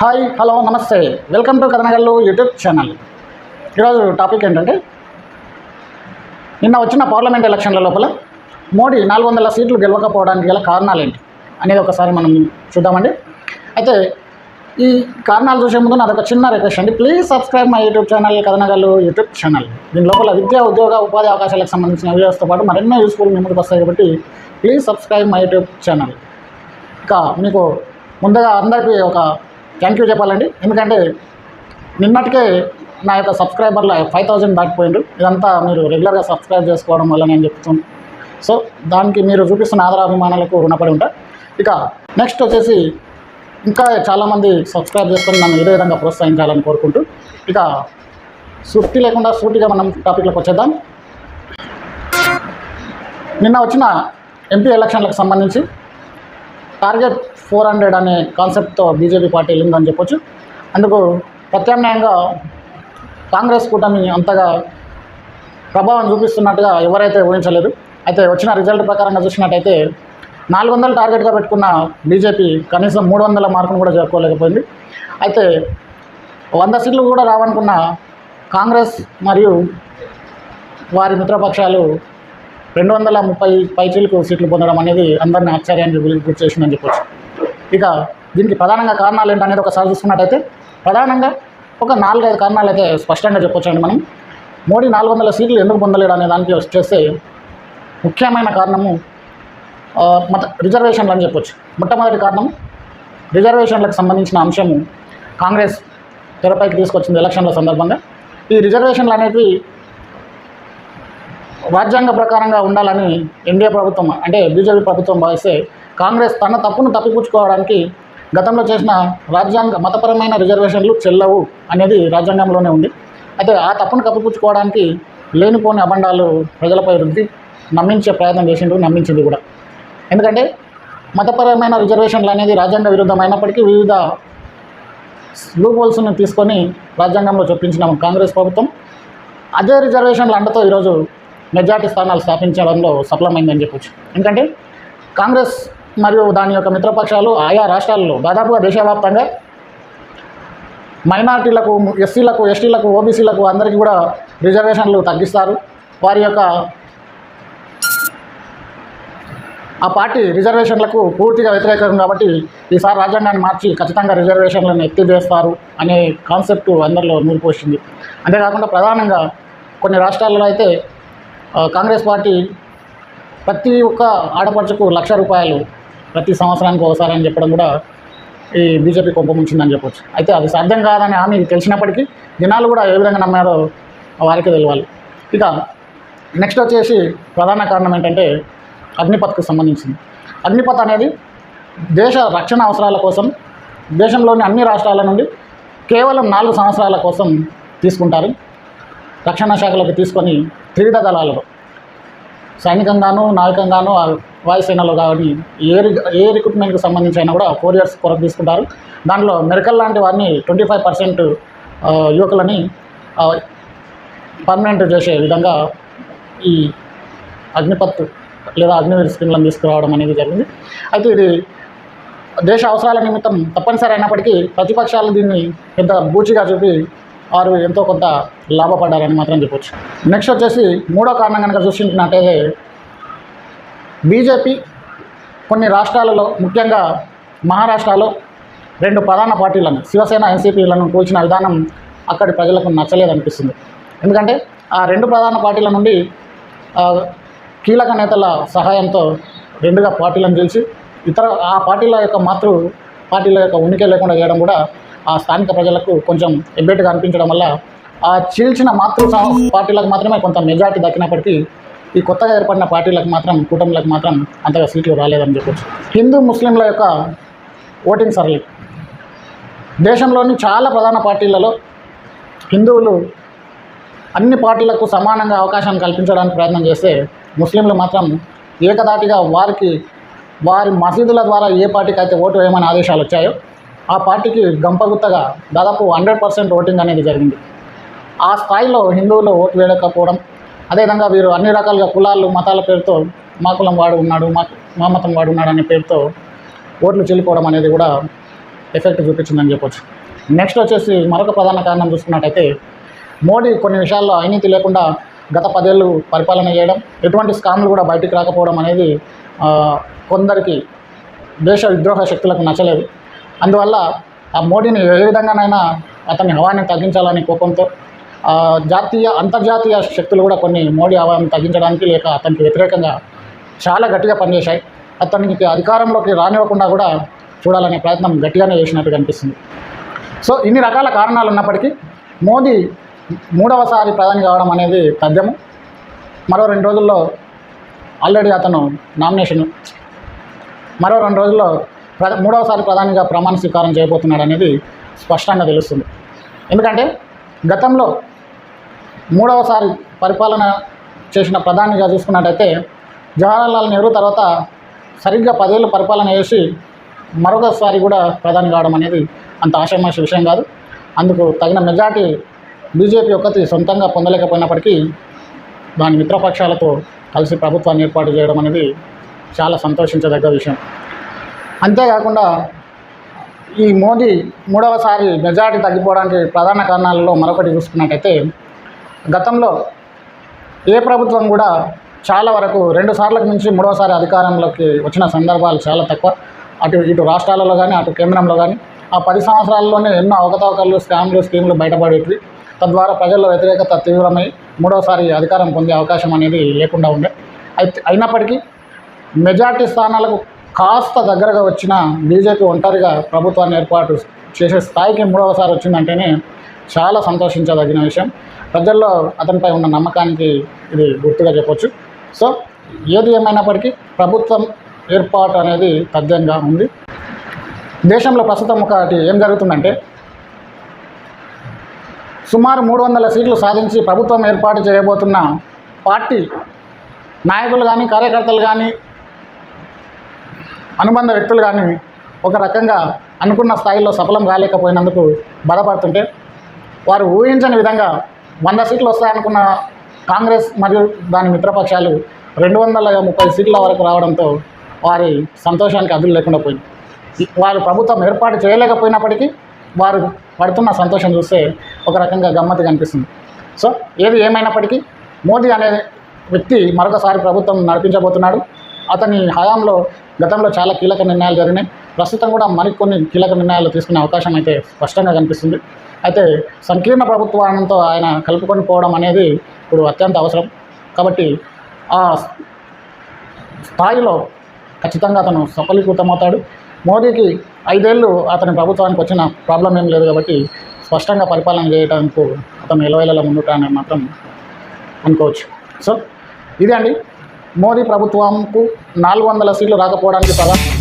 Hi hello నమస్తే. Welcome to Kathanagallu YouTube channel. ఈరోజు topic ఏంటంటే నిన్న వచ్చిన పార్లమెంట్ ఎలక్షన్ల లోపల మోడీ నాలుగు వందల సీట్లు గెలవకపోవడానికి గల కారణాలు ఏంటి అనేది ఒకసారి మనం చూద్దామండి. అయితే ఈ కారణాలు చూసే ముందు నాదొక చిన్న రిక్వెస్ట్ అండి. Please subscribe my YouTube channel Kathanagallu YouTube channel. దీని లోపల విద్యా ఉద్యోగ ఉపాధి అవకాశాలకు సంబంధించిన వీడియోస్తో పాటు మరెన్నో యూస్ఫుల్ మీ ముందుకు వస్తాయి కాబట్టి please subscribe my YouTube channel. ఇక మీకు ముందుగా అందరికీ ఒక థ్యాంక్ యూ చెప్పాలండి. ఎందుకంటే నిన్నటికే నా యొక్క సబ్స్క్రైబర్ల ఫైవ్ థౌజండ్ దాటిపోయిండు ఇదంతా మీరు రెగ్యులర్గా సబ్స్క్రైబ్ చేసుకోవడం వల్ల నేను చెప్తున్నాను. సో దానికి మీరు చూపిస్తున్న ఆదరాభిమానాలకు రుణపడి ఉంటా. ఇక నెక్స్ట్ వచ్చేసి ఇంకా చాలామంది సబ్స్క్రైబ్ చేసుకొని నన్ను ఇదే విధంగా ప్రోత్సహించాలని కోరుకుంటూ ఇక సృష్టి లేకుండా సూటిగా మనం టాపిక్లోకి వచ్చేద్దాం. నిన్న వచ్చిన ఎంపీ ఎలక్షన్లకు సంబంధించి టార్గెట్ ఫోర్ హండ్రెడ్ అనే కాన్సెప్ట్తో బీజేపీ పార్టీ వెళ్ళిందని చెప్పొచ్చు. అందుకు ప్రత్యామ్నాయంగా కాంగ్రెస్ కూటమి అంతగా ప్రభావం చూపిస్తున్నట్టుగా ఎవరైతే ఊహించలేదు అయితే వచ్చిన రిజల్ట్ ప్రకారంగా చూసినట్టయితే నాలుగు వందలు టార్గెట్గా పెట్టుకున్న బీజేపీ కనీసం మూడు వందల మార్కును కూడా చేరుకోలేకపోయింది. అయితే వంద సీట్లు కూడా రావనుకున్న కాంగ్రెస్ మరియు వారి మిత్రపక్షాలు రెండు వందల ముప్పై పైచీలకు సీట్లు పొందడం అనేది అందరిని ఆశ్చర్యానికి గురి చేసిందని చెప్పొచ్చు. ఇక దీనికి ప్రధానంగా కారణాలు ఏంటనేది ఒకసారి చూసుకున్నట్టయితే ప్రధానంగా ఒక నాలుగైదు కారణాలు అయితే స్పష్టంగా చెప్పొచ్చండి మనం. మోడీ నాలుగు వందల సీట్లు ఎందుకు పొందలేడు అనే దానికి వచ్చేస్తే ముఖ్యమైన కారణము మత రిజర్వేషన్లు అని చెప్పొచ్చు. మొట్టమొదటి కారణం రిజర్వేషన్లకు సంబంధించిన అంశము కాంగ్రెస్ తెరపైకి తీసుకొచ్చింది ఎలక్షన్ల సందర్భంగా. ఈ రిజర్వేషన్లు అనేవి రాజ్యాంగ ప్రకారంగా ఉండాలని ఎన్డీఏ ప్రభుత్వం అంటే బీజేపీ ప్రభుత్వం భావిస్తే కాంగ్రెస్ తన తప్పును తప్పిపుచ్చుకోవడానికి గతంలో చేసిన రాజ్యాంగ మతపరమైన రిజర్వేషన్లు చెల్లవు అనేది రాజ్యాంగంలోనే ఉంది. అయితే ఆ తప్పును కప్పిపుచ్చుకోవడానికి లేనిపోని అబండాలు ప్రజలపై రుద్ది నమ్మించే ప్రయత్నం చేసిండు నమ్మించింది కూడా. ఎందుకంటే మతపరమైన రిజర్వేషన్లు అనేది రాజ్యాంగ విరుద్ధమైనప్పటికీ వివిధ లూపోల్స్ను హోల్స్ని తీసుకొని రాజ్యాంగంలో చొప్పించిన కాంగ్రెస్ ప్రభుత్వం అదే రిజర్వేషన్ల అండతో ఈరోజు మెజార్టీ స్థానాలు స్థాపించడంలో సఫలమైందని చెప్పొచ్చు. ఎందుకంటే కాంగ్రెస్ మరియు దాని యొక్క మిత్రపక్షాలు ఆయా రాష్ట్రాల్లో దాదాపుగా దేశవ్యాప్తంగా మైనార్టీలకు ఎస్సీలకు ఎస్టీలకు ఓబీసీలకు అందరికీ కూడా రిజర్వేషన్లు తగ్గిస్తారు. వారి యొక్క ఆ పార్టీ రిజర్వేషన్లకు పూర్తిగా వ్యతిరేకం కాబట్టి ఈసారి రాజ్యాంగాన్ని మార్చి ఖచ్చితంగా రిజర్వేషన్లను ఎత్తివేస్తారు అనే కాన్సెప్ట్ అందరిలో నూరిపోసింది. అంతేకాకుండా ప్రధానంగా కొన్ని రాష్ట్రాల్లో అయితే కాంగ్రెస్ పార్టీ ప్రతి ఒక్క ఆడపడుచుకు లక్ష రూపాయలు ప్రతి సంవత్సరానికి ఒకసారి అని చెప్పడం కూడా ఈ బీజేపీ కొంపముంచిందని చెప్పొచ్చు. అయితే అది సాధ్యం కాదని హామీ తెలిసినప్పటికీ జనాలు కూడా ఏ విధంగా నమ్మారో వారికి తెలియాలి ఇక నెక్స్ట్ వచ్చేసి ప్రధాన కారణం ఏంటంటే అగ్నిపథ్కు సంబంధించింది. అగ్నిపథ్ అనేది దేశ రక్షణ అవసరాల కోసం దేశంలోని అన్ని రాష్ట్రాల నుండి కేవలం నాలుగు సంవత్సరాల కోసం తీసుకుంటారు. రక్షణ శాఖలోకి తీసుకొని త్రివిధ దళాలు సైనికంగాను నాయకంగాను వాయుసేనలో కానీ ఏ ఏ రిక్రూట్మెంట్కి సంబంధించి అయినా కూడా ఫోర్ ఇయర్స్ కొరకు తీసుకుంటారు. దాంట్లో మెడికల్ లాంటి వారిని ట్వంటీ ఫైవ్ పర్సెంట్ యువకులని పర్మనెంట్ చేసే విధంగా ఈ అగ్నిపత్ లేదా అగ్నివీర్ స్కీమ్లను తీసుకురావడం అనేది జరిగింది. అయితే ఇది దేశ అవసరాల నిమిత్తం తప్పనిసరి అయినప్పటికీ ప్రతిపక్షాలు దీన్ని పెద్ద బూచిగా చూపి వారు ఎంతో కొంత లాభపడ్డారని మాత్రం చెప్పొచ్చు. నెక్స్ట్ వచ్చేసి మూడో కారణం కనుక చూసినట్టయితే బీజేపీ కొన్ని రాష్ట్రాలలో ముఖ్యంగా మహారాష్ట్రలో రెండు ప్రధాన పార్టీలను శివసేన ఎన్సీపీలను కూల్చిన విధానం అక్కడి ప్రజలకు నచ్చలేదనిపిస్తుంది. ఎందుకంటే ఆ రెండు ప్రధాన పార్టీల నుండి కీలక నేతల సహాయంతో రెండుగా పార్టీలను గెలిచి ఇతర ఆ పార్టీల యొక్క మాతృ పార్టీల యొక్క ఉనికి లేకుండా చేయడం కూడా ఆ స్థానిక ప్రజలకు కొంచెం ఎబ్బెట్టుగా అనిపించడం వల్ల ఆ చీల్చిన మాతృ పార్టీలకు మాత్రమే కొంత మెజార్టీ దక్కినప్పటికీ ఈ కొత్తగా ఏర్పడిన పార్టీలకు మాత్రం కూటమిలకు మాత్రం అంతగా సీట్లు రాలేదని చెప్పొచ్చు. హిందూ ముస్లింల యొక్క ఓటింగ్ సరళి. దేశంలోని చాలా ప్రధాన పార్టీలలో హిందువులు అన్ని పార్టీలకు సమానంగా అవకాశాన్ని కల్పించడానికి ప్రయత్నం చేస్తే ముస్లింలు మాత్రం ఏకదాటిగా వారికి వారి మసీదుల ద్వారా ఏ పార్టీకి అయితే ఓటు వేయమని ఆదేశాలు వచ్చాయో ఆ పార్టీకి గంపగుత్తగా దాదాపు హండ్రెడ్ పర్సెంట్ ఓటింగ్ అనేది జరిగింది. ఆ స్థాయిలో హిందువులు ఓటు వేయకపోవడం అదేవిధంగా వీరు అన్ని రకాలుగా కులాలు మతాల పేరుతో మా కులం వాడు ఉన్నాడు మా మా మతం వాడు ఉన్నాడు అనే పేరుతో ఓట్లు చెల్లిపోవడం అనేది కూడా ఎఫెక్ట్ చూపించిందని చెప్పొచ్చు. నెక్స్ట్ వచ్చేసి మరొక ప్రధాన కారణం చూసుకున్నట్టయితే మోడీ కొన్ని విషయాల్లో అవినీతి లేకుండా గత పదేళ్ళు పరిపాలన చేయడం ఎటువంటి స్కామ్లు కూడా బయటికి రాకపోవడం అనేది కొందరికి దేశ విద్రోహ శక్తులకు నచ్చలేదు. అందువల్ల ఆ మోడీని ఏ విధంగానైనా అతని హవాన్ని తగ్గించాలని కోపంతో జాతీయ అంతర్జాతీయ శక్తులు కూడా కొన్ని మోడీ హవాన్ని తగ్గించడానికి లేక అతనికి వ్యతిరేకంగా చాలా గట్టిగా పనిచేశాయి. అతనికి అధికారంలోకి రానివ్వకుండా కూడా చూడాలనే ప్రయత్నం గట్టిగానే చేసినట్టు కనిపిస్తుంది సో ఇన్ని రకాల కారణాలు ఉన్నప్పటికీ మోదీ మూడవసారి ప్రధాని కావడం అనేది తథ్యము మరో రెండు రోజుల్లో ఆల్రెడీ అతను నామినేషన్. మరో రెండు రోజుల్లో ప్ర మూడవసారి ప్రధానిగా ప్రమాణ స్వీకారం చేయబోతున్నాడు అనేది స్పష్టంగా తెలుస్తుంది. ఎందుకంటే గతంలో మూడవసారి పరిపాలన చేసిన ప్రధానిగా చూసుకున్నట్టయితే జవహర్లాల్ నెహ్రూ తర్వాత సరిగ్గా పదేళ్ళు పరిపాలన చేసి మరొకసారి కూడా ప్రధాని కావడం అనేది అంత ఆషామాషి విషయం కాదు. అందుకు తగిన మెజార్టీ బీజేపీ ఒక్కటి సొంతంగా పొందలేకపోయినప్పటికీ దాని మిత్రపక్షాలతో కలిసి ప్రభుత్వాన్ని ఏర్పాటు చేయడం అనేది చాలా సంతోషించదగ్గ విషయం. అంతేకాకుండా ఈ మోదీ మూడవసారి మెజార్టీ తగ్గిపోవడానికి ప్రధాన కారణాలలో మరొకటి చూసుకున్నట్టయితే గతంలో ఏ ప్రభుత్వం కూడా చాలా వరకు రెండు సార్లకు మించి మూడవసారి అధికారంలోకి వచ్చిన సందర్భాలు చాలా తక్కువ. అటు ఇటు రాష్ట్రాలలో కానీ అటు కేంద్రంలో కానీ ఆ పది సంవత్సరాల్లోనే ఎన్నో అవకతవకలు స్కామ్లు స్కీమ్లు బయటపడేటివి. తద్వారా ప్రజల్లో వ్యతిరేకత తీవ్రమై మూడవసారి అధికారం పొందే అవకాశం అనేది లేకుండా ఉండే. అయితే అయినప్పటికీ మెజార్టీ స్థానాలకు కాస్త దగ్గరగా వచ్చిన బీజేపీ ఒంటరిగా ప్రభుత్వాన్ని ఏర్పాటు చేసే స్థాయికి మూడవసారి వచ్చిందంటేనే చాలా సంతోషించదగిన విషయం. ప్రజల్లో అతనిపై ఉన్న నమ్మకానికి ఇది గుర్తుగా చెప్పొచ్చు. సో ఏది ఏమైనప్పటికీ ప్రభుత్వం ఏర్పాటు అనేది తథ్యంగా ఉంది. దేశంలో ప్రస్తుతం ఒకటి ఏం జరుగుతుందంటే సుమారు మూడు వందల సీట్లు సాధించి ప్రభుత్వం ఏర్పాటు చేయబోతున్న పార్టీ నాయకులు కానీ కార్యకర్తలు కానీ అనుబంధ వ్యక్తులు కానీ ఒక రకంగా అనుకున్న స్థాయిలో సఫలం కాలేకపోయినందుకు బాధపడుతుంటే వారు ఊహించని విధంగా వంద సీట్లు వస్తాయనుకున్న కాంగ్రెస్ మరియు దాని మిత్రపక్షాలు రెండు వందల ముప్పై సీట్ల వరకు రావడంతో వారి సంతోషానికి అదులు లేకుండా పోయింది. వారు ప్రభుత్వం ఏర్పాటు చేయలేకపోయినప్పటికీ వారు పడుతున్న సంతోషం చూస్తే ఒక రకంగా గమ్మత్తు కనిపిస్తుంది. సో ఏది ఏమైనప్పటికీ మోదీ అనే వ్యక్తి మరొకసారి ప్రభుత్వం నడిపించబోతున్నాడు. అతని హయాంలో గతంలో చాలా కీలక నిర్ణయాలు జరిగినాయి. ప్రస్తుతం కూడా మరికొన్ని కీలక నిర్ణయాలు తీసుకునే అవకాశం అయితే స్పష్టంగా కనిపిస్తుంది. అయితే సంకీర్ణ ప్రభుత్వాంతో ఆయన కలుపుకొని పోవడం అనేది ఇప్పుడు అత్యంత అవసరం. కాబట్టి ఆ స్థాయిలో ఖచ్చితంగా అతను సఫలీకృతమవుతాడు. మోదీకి ఐదేళ్ళు అతని ప్రభుత్వానికి వచ్చిన ప్రాబ్లం ఏం లేదు కాబట్టి స్పష్టంగా పరిపాలన చేయడానికి అతను ఎలవేళలా ముందుటానని మాత్రం అనుకోవచ్చు. సో ఇదే అండి. మోదీ ప్రభుత్వంకు నాలుగు వందల సీట్లు రాకపోవడానికి ప్రధాన